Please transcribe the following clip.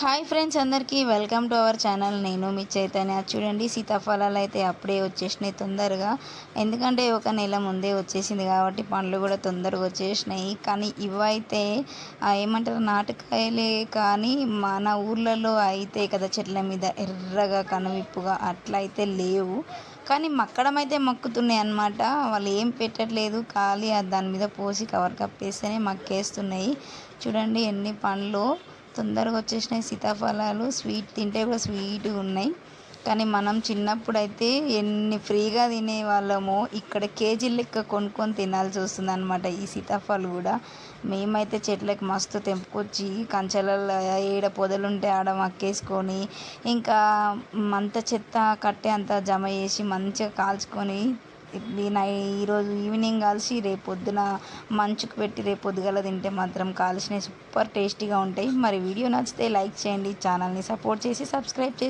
Hi friends అందరికీ welcome to our channel. నేను మీ చైతన్య. చూడండి సీతాఫలాలు అయితే అప్పుడే వచ్చేసినాయి తొందరగా. ఎందుకంటే ఒక నెల ముందే వచ్చేసింది కాబట్టి పండ్లు కూడా తొందరగా వచ్చేసినాయి. కానీ ఇవైతే ఏమంటారు నాటకాయలే కానీ మన ఊర్లలో అయితే కదా చెట్ల మీద ఎర్రగా కనువిప్పుగా అట్లా అయితే లేవు. కానీ మక్కడం అయితే మక్కుతున్నాయి అన్నమాట. వాళ్ళు ఏం పెట్టట్లేదు. ఖాళీ దాని మీద పోసి కవర్ కప్పేస్తేనే మక్కేస్తున్నాయి. చూడండి ఎన్ని పండ్లు. తొందరగా వచ్చేసినాయి సీతాఫలాలు. స్వీట్ తింటే కూడా స్వీట్గా ఉన్నాయి. కానీ మనం చిన్నప్పుడు అయితే ఎన్ని ఫ్రీగా తినేవాళ్ళమో ఇక్కడ కేజీ లెక్క కొనుక్కొని తినాల్సి వస్తుంది అనమాట ఈ సీతాఫలాలు కూడా. మేమైతే చెట్లకు మస్తు తెంపుకొచ్చి కంచెలలో ఏడ పొదలుంటే ఆడ మక్కేసుకొని ఇంకా అంత చెత్త కట్టే అంతా జమ చేసి మంచిగా కాల్చుకొని ఈ ఈరోజు ఈవినింగ్ కాల్చి రేపు పొద్దున మంచుకు పెట్టి రేపు పొద్దుగల తింటే మాత్రం కాల్చినవి సూపర్ టేస్టీగా ఉంటాయి. మరి వీడియో నచ్చితే లైక్ చేయండి ఛానల్ని సపోర్ట్ చేసి సబ్స్క్రైబ్ చేసి